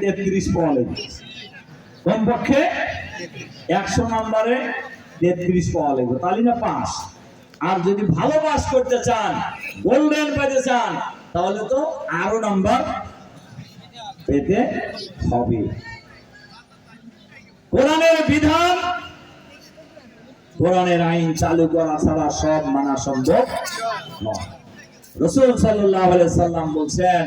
তেত্রিশ পাওয়া লাগবে কমপক্ষে একশো নম্বরে তেত্রিশ পাওয়া লাগবে তাহলে না পাস আর যদি ভালো পাস করতে চান গোল্ডেন পেতে চান, তাহলে তো আরও নাম্বার পেতে হবে। কোরআনের বিধান, কোরআনের আইন চালু করা ছাড়া সব মানা সম্ভব নয়। রসুল আলাইহি সাল্লাম বলছেন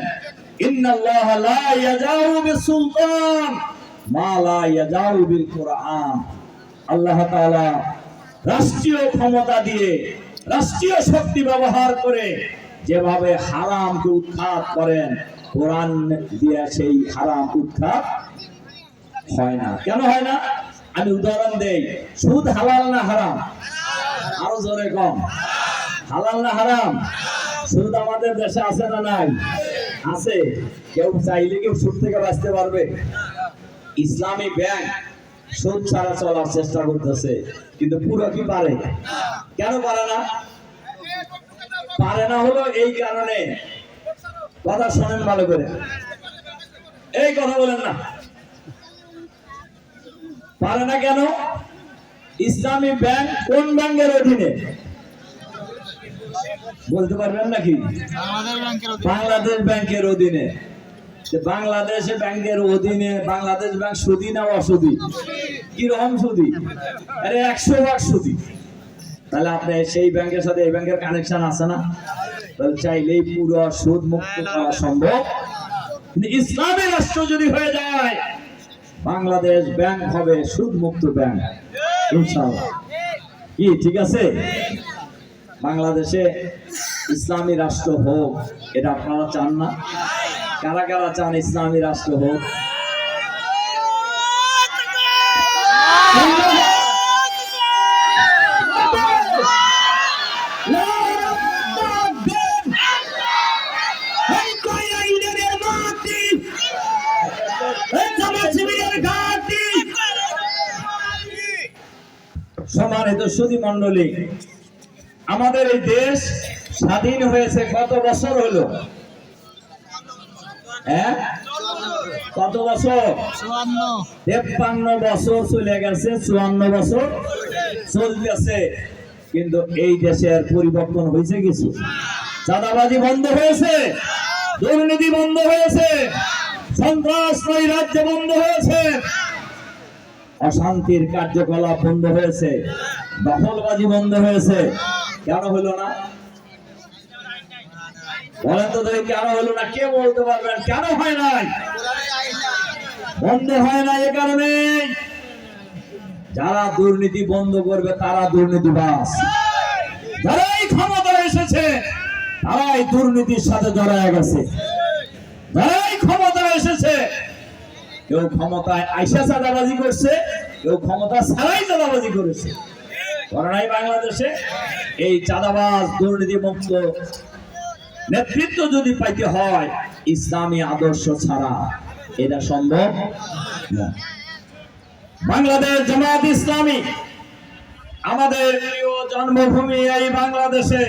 রাষ্ট্রীয় ক্ষমতা দিয়ে, রাষ্ট্রীয় শক্তি ব্যবহার করে যেভাবে হারামকে উৎখাত করেন, কোরআন দিয়ে সেই হারাম উৎখাত হয় না। কেন হয় না? আমি উদাহরণ দেই, সুদ হালাল না হারাম? আরও জোরে কম। হালাল না হারাম? সুদ আমাদের দেশে আছে না নাই? আছে, কেউ চাইলে কেউ সুদ থেকে বাঁচতে পারবে। ইসলামী ব্যাংক সুদ ছাড়া চলার চেষ্টা করতেছে, কিন্তু পুরো কি পারে? কেন পারে না? পারে না হলো এই কারণে। কথা শোনেন ভালো করে। এই কথা বলেন না। পারে না কেন? ইসলামী ব্যাংক কোন ব্যাংকের অধীনে? বলতে পারবেন নাকি? বাংলাদেশ ব্যাংকের অধীনে। বাংলাদেশে ব্যাংকের অধীনে। বাংলাদেশ ব্যাংক সুদি না অসুদি? কি রকম সুদি? আরে একশো ভাগ সুদি। তাহলে আপনি সেই ব্যাংকের সাথে এই ব্যাংকের কানেকশন আছে না? তাহলে চাইলেই পুরো সুদ মুক্ত করা সম্ভব। কিন্তু ইসলামী রাষ্ট্র যদি হয়ে যায় বাংলাদেশ ব্যাংক হবে সুদ মুক্ত ব্যাংক। ইনশাআল্লাহ। কি ঠিক আছে? বাংলাদেশে ইসলামী রাষ্ট্র হোক, এটা আপনারা চান না? কারা কারা চান ইসলামী রাষ্ট্র হোক? সম্মানিত সুদী মন্ডলী আমাদের এই দেশ স্বাধীন হয়েছে কত বছর হলো? হ্যাঁ? কত বছর? তেপ্পান্ন বছর চলে গেছে, চুয়ান্ন বছর চলতেছে। কিন্তু এই দেশের পরিবর্তন হয়েছে কিছু? চাঁদাবাজি বন্ধ হয়েছে, দুর্নীতি বন্ধ হয়েছে রাজ্য বন্ধ হয়েছে, অশান্তির কার্যকলাপ বন্ধ হয়েছে, দখলবাজি বন্ধ হয়েছে কেন হলো না? বলেন তো দেখি কেন হলো না? কে বলতে পারবেন? কেন হয় নাই? বন্ধ হয় না এ কারণে। যারা দুর্নীতি বন্ধ করবে, তারা দুর্নীতিবাস যারাই ক্ষমতা এসেছে, তারাই দুর্নীতির সাথে জড়ায় গেছে। যারাই ক্ষমতা এসেছে, কেউ ক্ষমতায় আইসা চাঁদাবাজি করছে, কেউ ক্ষমতা ছাড়াই চাঁদাবাজি করেছে। করে নাই বাংলাদেশে এই চাঁদাবাজ, দুর্নীতি মুক্ত নেতৃত্ব যদি পাইতে হয়, ইসলামী আদর্শ ছাড়া এটা সম্ভব বাংলাদেশ জামাত ইসলামী, আমাদের জন্মভূমি এই বাংলাদেশে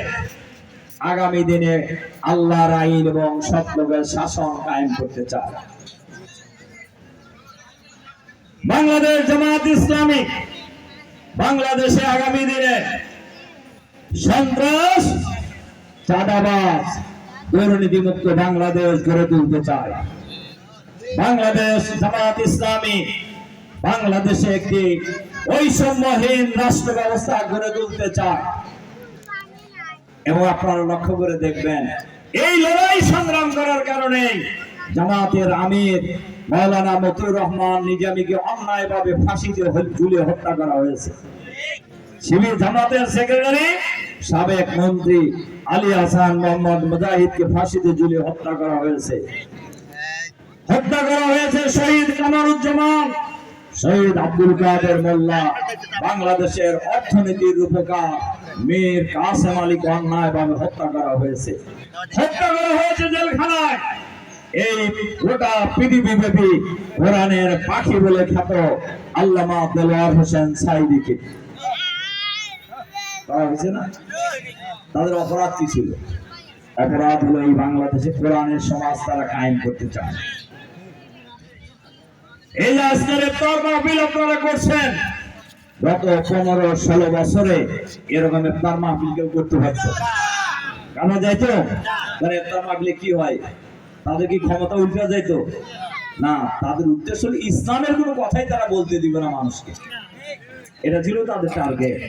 আগামী দিনে আল্লাহর আইন এবং সব শাসন কায়েম করতে চায়। বাংলাদেশ জামাত ইসলামী বাংলাদেশে আগামী দিনে সন্ত্রাস চাঁদাবাজ, দুর্নীতিমুক্ত বাংলাদেশ গড়ে তুলতে চায়। বাংলাদেশ জামাত ইসলামী বাংলাদেশে একটি বৈষম্যহীন রাষ্ট্র ব্যবস্থা গড়ে তুলতে চায়। এবং আপনারা লক্ষ্য করে দেখবেন, এই লড়াই সংগ্রাম করার কারণে জামাতের আমির মৌলানা মতিউর রহমান নিজামীকে অন্যায়ভাবে ফাঁসিতে ঝুলিয়ে হত্যা করা হয়েছে। জামাতের সেক্রেটারি, সাবেক মন্ত্রী আলী হাসান মোহাম্মদ মুজাহিদকে ফাঁসিতে ঝুলিয়ে হত্যা করা হয়েছে। হত্যা করা হয়েছে শহীদ কামারুজ্জামান, শহীদ আব্দুল কাদের মোল্লা, বাংলাদেশের অর্থনীতির রূপকার মীর কাসেম আলীকে অন্যায়ভাবে হত্যা করা হয়েছে। হত্যা করা হয়েছে জেলখানায়। এই গোটা পৃথিবী ব্যাপী কোরআনের পাখি বলে খ্যাত আল্লামা দেলোয়ার হোসেন সাইদিকে। তাদের অপরাধ কি ছিল? অপরাধ হলো এই বাংলাদেশে কোরআনের সমাজ তারা কায়েম করতে চায়। এই আজকের ইফতার মাহফিল আপনারা করছেন। গত পনেরো ষোলো বছরে এরকম ইফতার মাহফিল কেউ করতে পারতো? কেন যাইতো? মানে ইফতার মাহফিলে কি হয়? তাদের কি ক্ষমতা উল্টে যাইতো না, তাদের উদ্দেশ্য ইসলামের কোনো কথাই তারা বলতে দিবে না মানুষকে। এটা ছিল তাদের টার্গেট